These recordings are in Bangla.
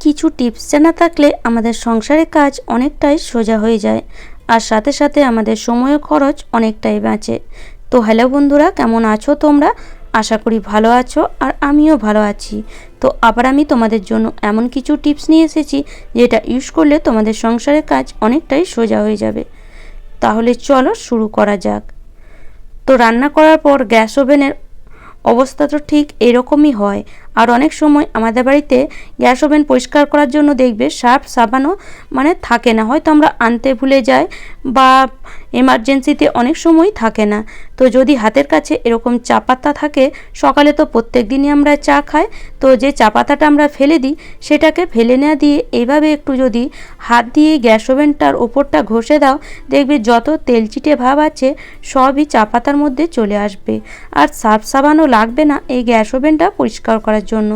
কিছু টিপস জানা থাকলে আমাদের সংসারের কাজ অনেকটাই সোজা হয়ে যায়। আর সাথে সাথে আমাদের সময় খরচ অনেকটাই বাঁচে। তো হ্যালো বন্ধুরা, কেমন আছো তোমরা? আশা করি ভালো আছো আর আমিও ভালো আছি। তো আবার আমি তোমাদের জন্য এমন কিছু টিপস নিয়ে এসেছি যেটা ইউজ করলে তোমাদের সংসারের কাজ অনেকটাই সোজা হয়ে যাবে। তাহলে চলো শুরু করা যাক। তো রান্না করার পর গ্যাস ওভেনের অবস্থা তো ঠিক এরকমই হয়। আর অনেক সময় আমাদের বাড়িতে গ্যাস ওভেন পরিষ্কার করার জন্য দেখবে সার্ফ, সাবানও মানে থাকে না। হয়তো আমরা আনতে ভুলে যাই বা এমার্জেন্সিতে অনেক সময় থাকে না। তো যদি হাতের কাছে এরকম চা পাতা থাকে, সকালে তো প্রত্যেক দিনই আমরা চা খাই, তো যে চা পাতাটা আমরা ফেলে দিই, সেটাকে ফেলে নেওয়া দিয়ে এইভাবে একটু যদি হাত দিয়ে গ্যাস ওভেনটার ওপরটা ঘষে দাও, দেখবে যত তেলচিটে ভাব আছে, সবই চা পাতার মধ্যে চলে আসবে। আর সার্ফ, সাবানও লাগবে না, এই গ্যাস ওভেনটা পরিষ্কার করার জন্য।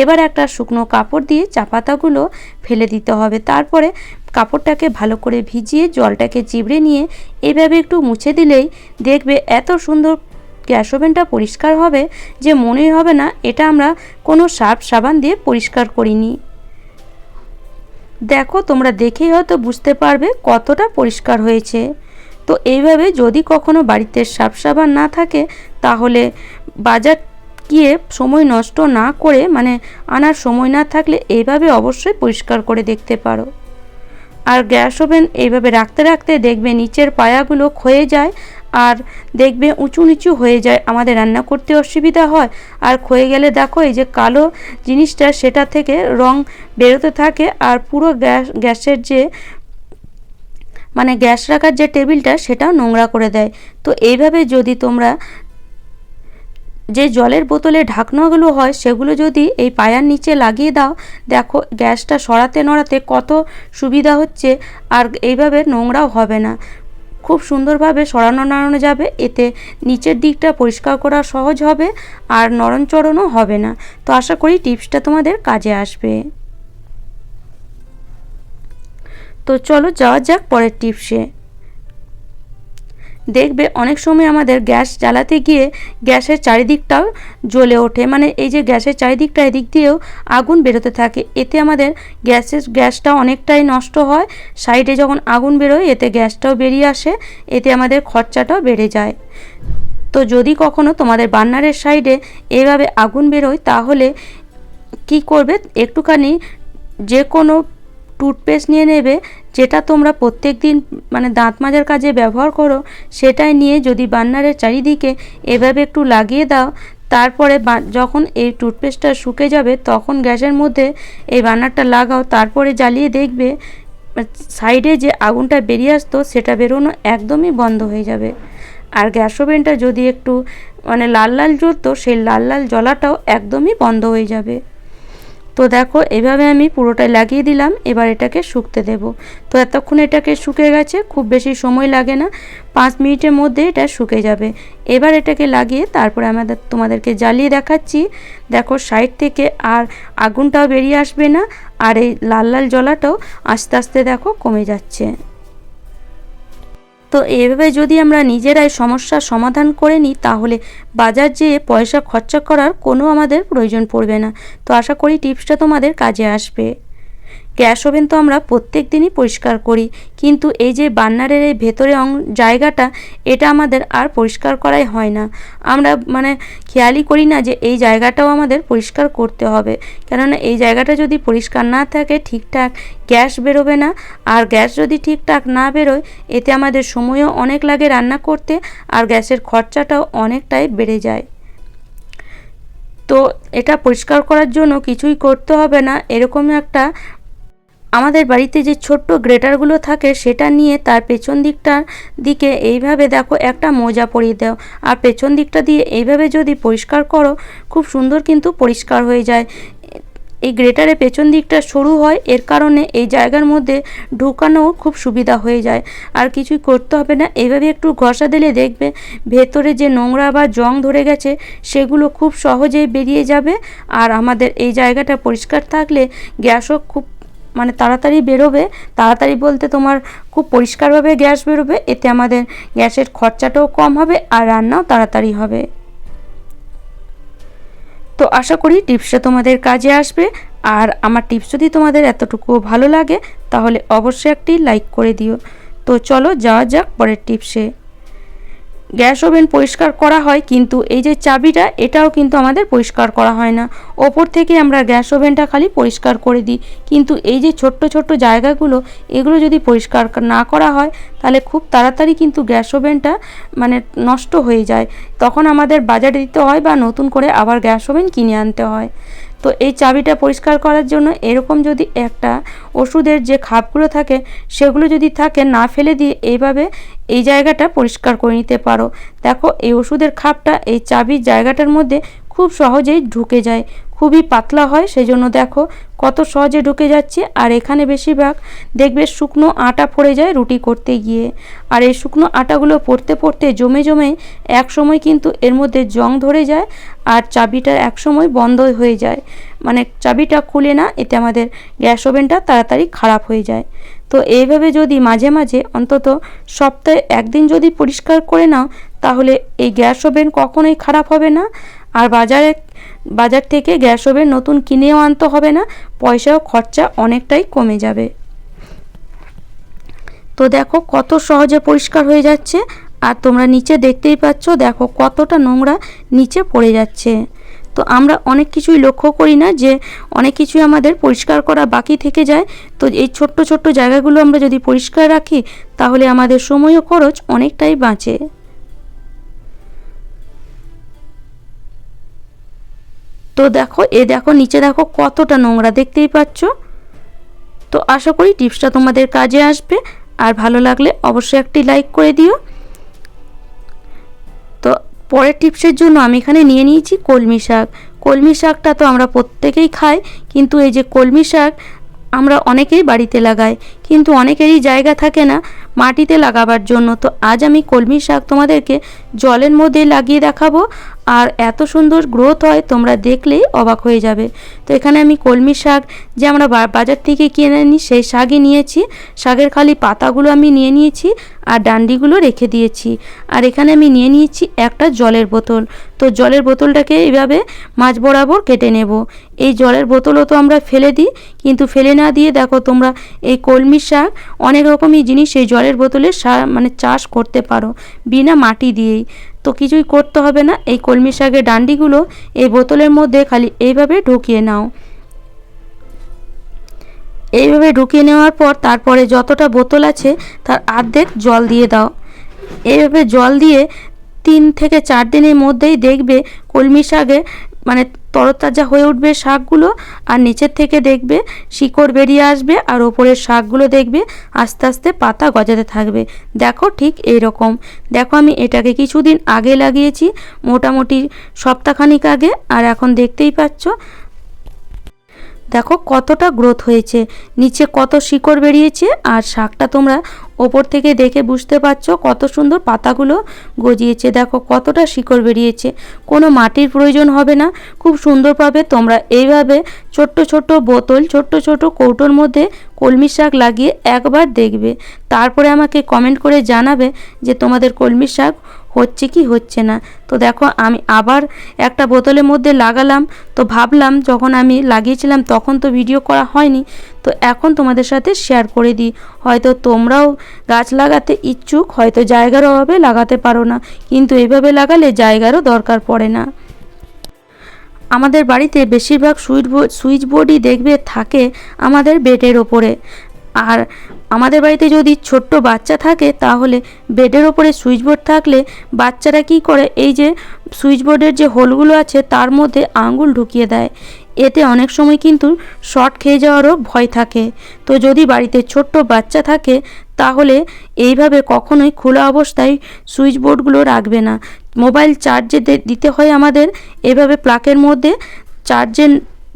এবার একটা শুকনো কাপড় দিয়ে চা পাতাগুলো ফেলে দিতে হবে। তারপরে কাপড়টাকে ভালো করে ভিজিয়ে জলটাকে চিবড়ে নিয়ে এভাবে একটু মুছে দিলেই দেখবে এত সুন্দর গ্যাস ওভেনটা পরিষ্কার হবে যে মনেই হবে না, এটা আমরা কোনো সার্ফ সাবান দিয়ে পরিষ্কার করিনি। দেখো, তোমরা দেখেই হয়তো বুঝতে পারবে কতটা পরিষ্কার হয়েছে। তো এইভাবে যদি কখনো বাড়িতে সার্ফ সাবান না থাকে, তাহলে বাজার গিয়ে সময় নষ্ট না করে মানে আনার সময় না থাকলে এইভাবে অবশ্যই পরিষ্কার করে দেখতে পারো। আর গ্যাস ওভেন এইভাবে রাখতে রাখতে দেখবে নিচের পায়াগুলো ক্ষয়ে যায়, আর দেখবে উঁচু নিচু হয়ে যায়। আমাদের রান্না করতে অসুবিধা হয়। আর ক্ষয়ে গেলে দেখো এই যে কালো জিনিসটা, সেটা থেকে রং বেরোতে থাকে। আর পুরো গ্যাস, গ্যাসের যে মানে গ্যাস রাখার যে টেবিলটা, সেটাও নোংরা করে দেয়। তো এইভাবে যদি তোমরা যে জলের বোতলে ঢাকনাগুলো হয়, সেগুলো যদি এই পায়ার নিচে লাগিয়ে দাও, দেখো গ্যাসটা সরাতে নড়াতে কত সুবিধা হচ্ছে, আর এইভাবে নোংরাও হবে না। খুব সুন্দরভাবে সরানো নাড়ানো যাবে, এতে নিচের দিকটা পরিষ্কার করা সহজ হবে, আর নরমচরণও হবে না। তো আশা করি টিপসটা তোমাদের কাজে আসবে। তো চলো যাওয়া যাক পরের টিপসে। দেখবে অনেক সময় আমাদের গ্যাস জ্বালাতে গিয়ে গ্যাসের চারিদিকটাও জ্বলে ওঠে। মানে এই যে গ্যাসের চারিদিকটা এদিক দিয়েও আগুন বেরোতে থাকে। এতে আমাদের গ্যাসের, গ্যাসটা অনেকটাই নষ্ট হয়। সাইডে যখন আগুন বেরোয়, এতে গ্যাসটাও বেরিয়ে আসে, এতে আমাদের খরচাটাও বেড়ে যায়। তো যদি কখনো তোমাদের বার্নারের সাইডে এভাবে আগুন বেরোয়, তাহলে কি করবে? একটুখানি যে কোনো টুথপেস্ট নিয়ে নেবে যেটা তোমরা প্রত্যেক দিন মানে দাঁত মাজার কাজে ব্যবহার করো, সেটাই নিয়ে যদি বান্নারের চারিদিকে এভাবে একটু লাগিয়ে দাও, তারপরে যখন এই টুথপেস্টটা শুকে যাবে, তখন গ্যাসের মধ্যে এই বান্নারটা লাগাও, তারপরে জ্বালিয়ে দেখবে, সাইডে যে আগুনটা বেরিয়ে আসতো, সেটা বেরোনো একদমই বন্ধ হয়ে যাবে। আর গ্যাস ওভেনটা যদি একটু মানে লাল লাল জ্বলতো, সেই লাল লাল জ্বলাটাও একদমই বন্ধ হয়ে যাবে। তো দেখো, এভাবে আমি পুরোটাই লাগিয়ে দিলাম, এবার এটাকে শুকতে দেব। তো এতক্ষণ এটাকে শুকে গেছে, খুব বেশি সময় লাগে না, পাঁচ মিনিটের মধ্যে এটা শুকে যাবে। এবার এটাকে লাগিয়ে তারপরে আমাদের, তোমাদেরকে জ্বালিয়ে দেখাচ্ছি। দেখো, সাইড থেকে আর আগুনটাও বেরিয়ে আসবে না, আর এই লাল লাল জলাটাও আস্তে আস্তে দেখো কমে যাচ্ছে। তো এভাবে যদি আমরা নিজেরাই সমস্যার সমাধান করে নিই, তাহলে বাজার যেয়ে পয়সা খরচা করার কোনো আমাদের প্রয়োজন পড়বে না। তো আশা করি টিপসটা তোমাদের কাজে আসবে। গ্যাস ওভেন তো আমরা প্রত্যেক দিনই পরিষ্কার করি, কিন্তু এই যে বান্নারের এই ভেতরে অং, জায়গাটা, এটা আমাদের আর পরিষ্কার করাই হয় না। আমরা মানে খেয়ালই করি না যে এই জায়গাটাও আমাদের পরিষ্কার করতে হবে। কেননা এই জায়গাটা যদি পরিষ্কার না থাকে, ঠিকঠাক গ্যাস বেরোবে না। আর গ্যাস যদি ঠিকঠাক না বেরোয়, এতে আমাদের সময়ও অনেক লাগে রান্না করতে, আর গ্যাসের খরচাটাও অনেকটাই বেড়ে যায়। তো এটা পরিষ্কার করার জন্য কিছুই করতে হবে না। এরকম একটা আমাদের বাড়িতে যে ছোট্ট গ্রেটারগুলো থাকে, সেটা নিয়ে তার পেছন দিকটার দিকে এইভাবে দেখো একটা মোজা পরিয়ে দাও। আর পেছন দিকটা দিয়ে এইভাবে যদি পরিষ্কার করো, খুব সুন্দর কিন্তু পরিষ্কার হয়ে যায়। এই গ্রেটারের পেছন দিকটা সরু হয়, এর কারণে এই জায়গার মধ্যে ঢুকানো খুব সুবিধা হয়ে যায়। আর কিছুই করতে হবে না, এইভাবে একটু ঘষা দিলে দেখবে ভেতরে যে নোংরা বা জং ধরে গেছে, সেগুলো খুব সহজেই বেরিয়ে যাবে। আর আমাদের এই জায়গাটা পরিষ্কার থাকলে গ্যাসও খুব মানে তাড়াতাড়ি বেরোবে, তাড়াতাড়ি বলতে তোমার খুব পরিষ্কারভাবে গ্যাস বেরোবে, এতে আমাদের গ্যাসের খরচাটাও কম হবে আর রান্নাও তাড়াতাড়ি হবে। তো আশা করি টিপসটা তোমাদের কাজে আসবে। আর আমার টিপস যদি তোমাদের এতটুকু ভালো লাগে, তাহলে অবশ্যই একটি লাইক করে দিও। তো চলো যাওয়া যাক পরের টিপসে। গ্যাস ওভেন পরিষ্কার করা হয়, কিন্তু এই যে চাবিটা, এটাও কিন্তু আমাদের পরিষ্কার করা হয় না। ওপর থেকে আমরা গ্যাস ওভেনটা খালি পরিষ্কার করে দিই। কিন্তু এই যে ছোট্ট ছোট্ট জায়গাগুলো, এগুলো যদি পরিষ্কার না করা হয়, তাহলে খুব তাড়াতাড়ি কিন্তু গ্যাস ওভেনটা মানে নষ্ট হয়ে যায়। তখন আমাদের বাজারে দিতে হয় বা নতুন করে আবার গ্যাস ওভেন কিনে আনতে হয়। তো এই চাবিটা পরিষ্কার করার জন্য এরকম যদি একটা ওষুধের যে খাপগুলো থাকে, সেগুলো যদি থাকে না ফেলে দিয়ে এইভাবে এই জায়গাটা পরিষ্কার করে নিতে পারো। দেখো, এই ওষুধের খাপটা এই চাবির জায়গাটার মধ্যে খুব সহজেই ঢুকে যায়। খুবই পাতলা হয় সেই জন্য দেখো কত সহজে ঢুকে যাচ্ছে। আর এখানে বেশিরভাগ দেখবে শুকনো আটা পড়ে যায় রুটি করতে গিয়ে। আর এই শুকনো আটাগুলো পড়তে পড়তে জমে জমে এক সময় কিন্তু এর মধ্যে জং ধরে যায়। আর চাবিটা এক সময় বন্ধ হয়ে যায়। মানে চাবিটা খুলে না, এতে আমাদের গ্যাস ওভেনটা তাড়াতাড়ি খারাপ হয়ে যায়। তো এইভাবে যদি মাঝে মাঝে, অন্তত সপ্তাহে একদিন যদি পরিষ্কার করে নাও, তাহলে এই গ্যাস ওভেন কখনোই খারাপ হবে না। আর বাজারে, বাজার থেকে গ্যাস ওভেন নতুন কিনেও আনতে হবে না পয়সাও খরচা অনেকটাই কমে যাবে। তো দেখো কত সহজে পরিষ্কার হয়ে যাচ্ছে। আর তোমরা নিচে দেখতেই পাচ্ছ, দেখো কতটা নোংরা নিচে পড়ে যাচ্ছে। তো আমরা অনেক কিছুই লক্ষ্য করি না যে অনেক কিছুই আমাদের পরিষ্কার করা বাকি থেকে যায়। তো এই ছোট্ট ছোট্ট জায়গাগুলো আমরা যদি পরিষ্কার রাখি, তাহলে আমাদের সময় ও খরচ অনেকটাই বাঁচে। তো দেখো, এ দেখো, নিচে দেখো কতটা নোংরা, দেখতেই পাচ্ছ? তো আশা করি টিপসটা তোমাদের কাজে আসবে। আর ভালো লাগলে অবশ্যই একটি লাইক করে দিও। পরের টিপসের জন্য আমি এখানে নিয়ে নিয়েছি কলমি শাক। কলমি শাকটা তো আমরা প্রত্যেকেই খাই, কিন্তু এই যে কলমি শাক আমরা অনেকেই বাড়িতে লাগাই, কিন্তু অনেকেরই জায়গা থাকে না মাটিতে লাগাবার জন্য। তো আজ আমি কলমি শাক তোমাদেরকে জলের মধ্যে লাগিয়ে দেখাবো। আর এত সুন্দর গ্রোথ হয়, তোমরা দেখলেই অবাক হয়ে যাবে। তো এখানে আমি কলমি শাক যে আমরা বাজার থেকে কিনে নিই সেই শাকই নিয়েছি। শাকের খালি পাতাগুলো আমি নিয়ে নিয়েছি আর ডান্ডিগুলো রেখে দিয়েছি। আর এখানে আমি নিয়ে নিয়েছি একটা জলের বোতল। তো জলের বোতলটাকে এইভাবে মাছ বরাবর কেটে নেব। এই জলের বোতলও তো আমরা ফেলে দিই, কিন্তু ফেলে না দিয়ে দেখো তোমরা, এই কলমি শাক অনেক রকমই জিনিস এই জলের বোতলে মানে চাষ করতে পারো, বিনা মাটি দিয়েই। তো কিছুই করতে হবে না। এই কলমি শাকের ডান্ডিগুলো এই বোতলের মধ্যে খালি এইভাবে ঢুকিয়ে নাও। এইভাবে ঢুকিয়ে নেওয়ার পর তারপরে যতটা বোতল আছে তার আর্ধেক জল দিয়ে দাও। এইভাবে জল দিয়ে তিন থেকে চার দিনের মধ্যেই দেখবে কলমি শাকে মানে তরতাজা হয়ে উঠবে শাকগুলো আর নিচের থেকে দেখবে শিকড় বেরিয়ে আসবে আর ওপরের শাকগুলো দেখবে আস্তে আস্তে পাতা গজাতে থাকবে। দেখো ঠিক এই রকম দেখো আমি এটাকে কিছুদিন আগে লাগিয়েছি, মোটামুটি সপ্তাহখানিক আগে। আর এখন দেখতেই পাচ্ছ দেখো কতটা গ্রোথ হয়েছে। নিচে কত শিকড় বেরিয়েছে আর শাকটা তোমরা ওপর থেকে দেখে বুঝতে পারছ কত সুন্দর পাতাগুলো গজিয়েছে। দেখো কতটা শিকড় বেরিয়েছে। কোনো মাটির প্রয়োজন হবে না। খুব সুন্দরভাবে তোমরা। এইভাবে ছোট্ট ছোট্ট বোতল, ছোট্ট ছোট্ট কৌটোর মধ্যে কলমি শাক লাগিয়ে একবার দেখবে। তারপরে আমাকে কমেন্ট করে জানাবে যে তোমাদের কলমি শাক হচ্ছে কি হচ্ছে না? তো দেখো, আমি আবার একটা বোতলের মধ্যে লাগালাম। তো ভাবলাম, যখন আমি লাগিয়েছিলাম, তখন তো ভিডিও করা হয়নি। তো এখন তোমাদের সাথে শেয়ার করে দিই। হয়তো তোমরাও গাছ লাগাতে ইচ্ছুক, হয়তো জায়গার অভাবে লাগাতে পারো না। কিন্তু এইভাবে লাগালে জায়গারও দরকার পড়ে না। আমাদের বাড়িতে বেশিরভাগ সুইচ সুইচ বোর্ডই দেখবে থাকে আমাদের বেডের ওপরে। আর আমাদের বাড়িতে যদি ছোট্ট বাচ্চা থাকে, তাহলে বেডের ওপরে সুইচ বোর্ড থাকলে বাচ্চারা কি করে? এই যে সুইচ বোর্ডের যে হোলগুলো আছে, তার মধ্যে আঙ্গুল ঢুকিয়ে দেয়। এতে অনেক সময় কিন্তু শর্ট খেয়ে যাওয়ারও ভয় থাকে। তো যদি বাড়িতে ছোট্ট বাচ্চা থাকে, তাহলে এইভাবে কখনোই খোলা অবস্থায় সুইচ বোর্ডগুলো রাখবে না। মোবাইল চার্জে দিতে হয় আমাদের। এভাবে প্লাকের মধ্যে চার্জে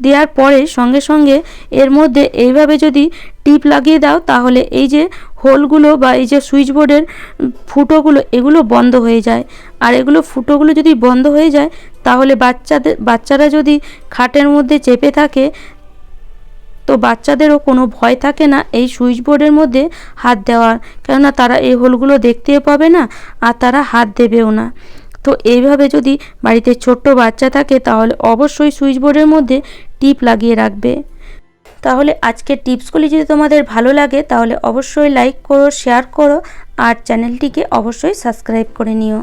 দেওয়ার পরে সঙ্গে সঙ্গে এর মধ্যে এইভাবে যদি টিপ লাগিয়ে দাও, তাহলে এই যে হোলগুলো বা এই যে সুইচ বোর্ডের ফুটোগুলো, এগুলো বন্ধ হয়ে যায়। আর এগুলো ফুটোগুলো যদি বন্ধ হয়ে যায়, তাহলে বাচ্চাদের, বাচ্চারা যদি খাটের মধ্যে চেপে থাকে, তো বাচ্চাদেরও কোনো ভয় থাকে না এই সুইচ বোর্ডের মধ্যে হাত দেওয়ার। কেননা তারা এই হোলগুলো দেখতেও পাবে না, আর তারা হাত দেবেও না। তো এইভাবে যদি বাড়িতে ছোট্ট বাচ্চা থাকে, তাহলে অবশ্যই সুইচ বোর্ডের মধ্যে টিপ লাগিয়ে রাখবে। তাহলে আজকের টিপসগুলি যদি তোমাদের ভালো লাগে, তাহলে অবশ্যই লাইক করো শেয়ার করো, আর চ্যানেলটিকে অবশ্যই সাবস্ক্রাইব করে নিও।